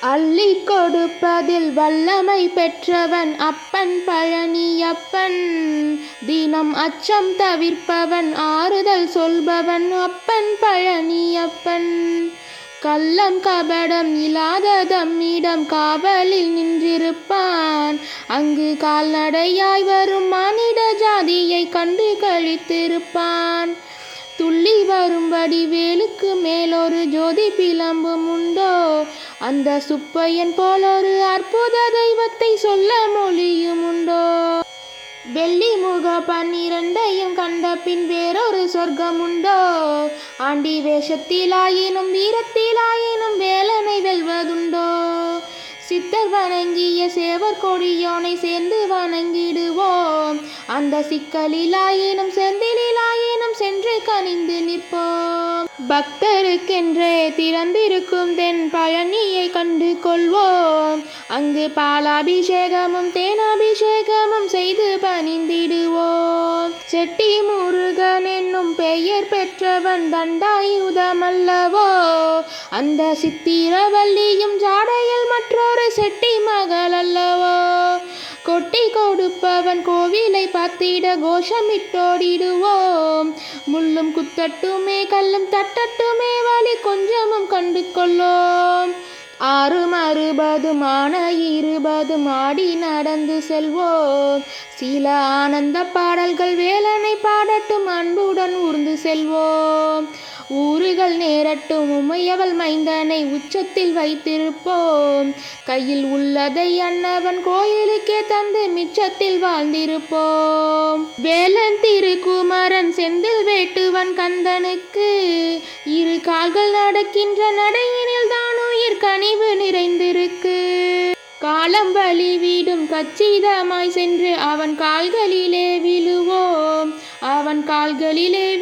அள்ளி கொடுப்பதில் வல்லமை பெற்றவன் அப்பன் பழனியப்பன். தினம் அச்சம் தவிர்ப்பவன் ஆறுதல் சொல்பவன் அப்பன் பழனியப்பன். கள்ளம் கபடம் இல்லாத தம்மிடம் காவலில் நின்றிருப்பான். அங்கு கால்நடையாய் வரும் மானிட ஜாதியை கண்டு கழித்திருப்பான் துள்ளி வரும்படி வேலுக்கு மேலொரு ஜோதி பிளம்பும் உண்டோ? அந்த சுப்பையன் போலொரு அற்புத தெய்வத்தை சொல்ல மொழியும் உண்டோ வெள்ளி முக பன்னிரண்டையும் கண்ட பின் வேறொரு சொர்க்கம் உண்டோ ஆண்டி வேஷத்திலாயினும் வீரத்திலாயினும் வேலனை வெல்வதுண்டோ? சித்தர் வணங்கிய சேவர் கொடியோனை சேர்ந்து வணங்கிடுவோம். அந்த சிக்கலிலாயினும் செந்திலாயினும் சென்று கனிந்து நிற்போம். பக்தருக்கென்றே திறந்திருக்கும் தென் பழனியை கண்டு கொள்வோம். அங்கு பாலாபிஷேகமும் தேனாபிஷேகமும் செய்து பணிந்திடுவோம். செட்டி முருகன் என்னும் பெயர் பெற்றவன் தண்டாயுதமல்லவோ அந்த சித்திரவல்லியும் ஜாடையில் மற்றொரு செட்டி மகள் அல்லவோ கொடுப்பவன் கோவிலை பார்த்திட கோஷமிட்டோடிடுவோம். முள்ளும் குத்தட்டுமே கல்லும் தட்டட்டுமே வழி கொஞ்சமும் கண்டு கொள்ளோம் ஆறும் அறுபதும் மான இருபது மாடி நடந்து செல்வோம். சில ஆனந்த பாடல்கள் வேலனை பாடட்டும் அன்புடன் ஊர்ந்து செல்வோம். ஊறுகள் நேரட்டும் உமையவள் மைந்தனை உச்சத்தில் வைத்திருப்போம். கையில் உள்ளதை அன்னவன் கோயிலுக்கே தந்து மிச்சத்தில் வாழ்ந்திருப்போம். வேலன் திருக்குமரன் செந்தில் வேட்டுவன் கந்தனுக்கு இரு கால்கள் நடக்கின்ற நடையின் கனிவு நிறைந்திருக்கு. காலம் வழி வீடும் கச்சிதமாய் சென்று அவன் கால்களிலே விழுவோம். அவன் கால்களிலே